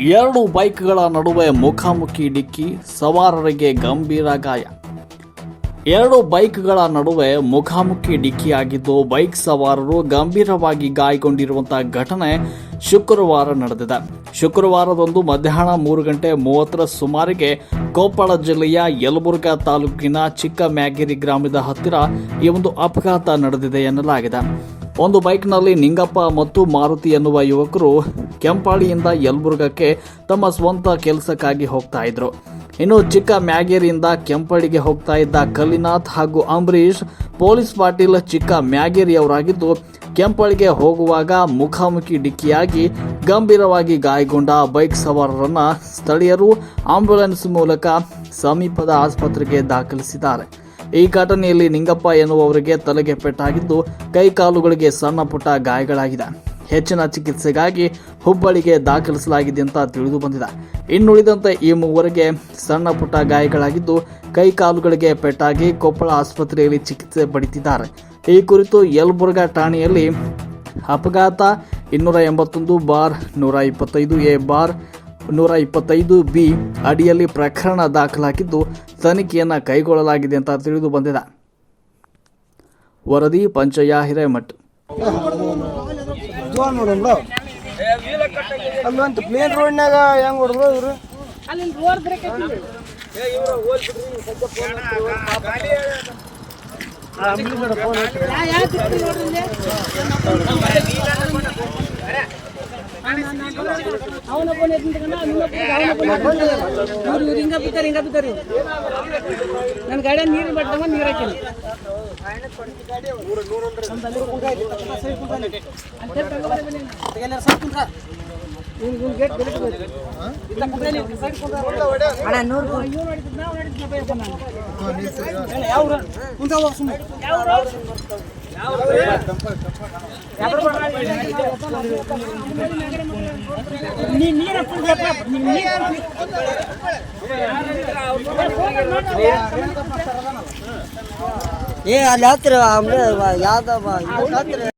ಎರಡು ಬೈಕ್ಗಳ ನಡುವೆ ಮುಖಾಮುಖಿ ಡಿಕ್ಕಿ ಸವಾರರಿಗೆ ಗಂಭೀರ ಗಾಯ. ಎರಡು ಬೈಕ್ಗಳ ನಡುವೆ ಮುಖಾಮುಖಿ ಡಿಕ್ಕಿಯಾಗಿದ್ದು ಬೈಕ್ ಸವಾರರು ಗಂಭೀರವಾಗಿ ಗಾಯಗೊಂಡಿರುವಂತಹ ಘಟನೆ ಶುಕ್ರವಾರ ನಡೆದಿದೆ. ಶುಕ್ರವಾರದಂದು ಮಧ್ಯಾಹ್ನ ಮೂರು ಗಂಟೆ ಮೂವತ್ತರ ಸುಮಾರಿಗೆ ಕೊಪ್ಪಳ ಜಿಲ್ಲೆಯ ಯಲಬುರ್ಗಾ ತಾಲೂಕಿನ ಚಿಕ್ಕ ಮ್ಯಾಗಿರಿ ಗ್ರಾಮದ ಹತ್ತಿರ ಈ ಒಂದು ಅಪಘಾತ ನಡೆದಿದೆ ಎನ್ನಲಾಗಿದೆ. ಒಂದು ಬೈಕ್ನಲ್ಲಿ ನಿಂಗಪ್ಪ ಮತ್ತು ಮಾರುತಿ ಎನ್ನುವ ಯುವಕರು ಕೆಂಪಾಳಿಯಿಂದ ಯಲಬುರ್ಗಕ್ಕೆ ತಮ್ಮ ಸ್ವಂತ ಕೆಲಸಕ್ಕಾಗಿ ಹೋಗ್ತಾ ಇದ್ರು. ಇನ್ನು ಚಿಕ್ಕ ಮ್ಯಾಗೇರಿಯಿಂದ ಕೆಂಪಳಿಗೆ ಹೋಗ್ತಾ ಇದ್ದ ಕಲಿನಾಥ್ ಹಾಗೂ ಅಂಬರೀಶ್ ಪೊಲೀಸ್ ಪಾಟೀಲ್ ಚಿಕ್ಕ ಮ್ಯಾಗೇರಿಯವರಾಗಿದ್ದು, ಕೆಂಪಳಿಗೆ ಹೋಗುವಾಗ ಮುಖಾಮುಖಿ ಡಿಕ್ಕಿಯಾಗಿ ಗಂಭೀರವಾಗಿ ಗಾಯಗೊಂಡ ಬೈಕ್ ಸವಾರರನ್ನು ಸ್ಥಳೀಯರು ಆಂಬ್ಯುಲೆನ್ಸ್ ಮೂಲಕ ಸಮೀಪದ ಆಸ್ಪತ್ರೆಗೆ ದಾಖಲಿಸಿದ್ದಾರೆ. ಈ ಘಟನೆಯಲ್ಲಿ ನಿಂಗಪ್ಪ ಎನ್ನುವವರಿಗೆ ತಲೆಗೆ ಪೆಟ್ಟಾಗಿದ್ದು ಕೈ ಕಾಲುಗಳಿಗೆ ಸಣ್ಣ ಪುಟ್ಟ ಗಾಯಗಳಾಗಿದೆ. ಹೆಚ್ಚಿನ ಚಿಕಿತ್ಸೆಗಾಗಿ ಹುಬ್ಬಳ್ಳಿಗೆ ದಾಖಲಿಸಲಾಗಿದೆ ಅಂತ ತಿಳಿದು ಬಂದಿದೆ. ಇನ್ನುಳಿದಂತೆ ಈ ಮೂವರಿಗೆ ಸಣ್ಣ ಪುಟ್ಟ ಗಾಯಗಳಾಗಿದ್ದು ಕೈ ಕಾಲುಗಳಿಗೆ ಪೆಟ್ಟಾಗಿ ಕೊಪ್ಪಳ ಆಸ್ಪತ್ರೆಯಲ್ಲಿ ಚಿಕಿತ್ಸೆ ಪಡೆದಿದ್ದಾರೆ. ಈ ಕುರಿತು ಯಲಬುರ್ಗಾ ಠಾಣೆಯಲ್ಲಿ ಅಪಘಾತ ಇನ್ನೂರ ಎಂಬತ್ತೊಂದು ಬಾರ್ ನೂರ ಇಪ್ಪತ್ತೈದು ಎ ಬಾರ್ ನೂರ ಇಪ್ಪತ್ತೈದು ಬಿ ಅಡಿಯಲ್ಲಿ ಪ್ರಕರಣ ದಾಖಲಾಗಿದ್ದು ತನಿಖೆಯನ್ನು ಕೈಗೊಳ್ಳಲಾಗಿದೆ ಅಂತ ತಿಳಿದು ಬಂದಿದೆ ವರದಿ ಪಂಚಯ್ಯ ಹಿರೇಮಠ್ ಮೇನ್ ರೋಡ್ನಾಗ ಹೆಂಗ್ ಹೊಡೆದ್ರು ಇವ್ರು ಅಲ್ಲಿ ಅವನೊಬ್ಬನ. ಇವ್ರು ಇವ್ರು ಹಿಂಗ ಬಿದ್ದಾರೆ ಹಿಂಗ ಬಿದ್ದಾರೆ. ನನ್ನ ಗಾಡಿ ನೀರು ಬಟ್ಟಮ್ಮ ನೀರು ಹಾಕಿಲ್ಲ ಯಾವ ಏ ಅಲ್ಲಿ ಹತ್ತಿರ ಯಾವ್ದವ ಹತ್ತಿರ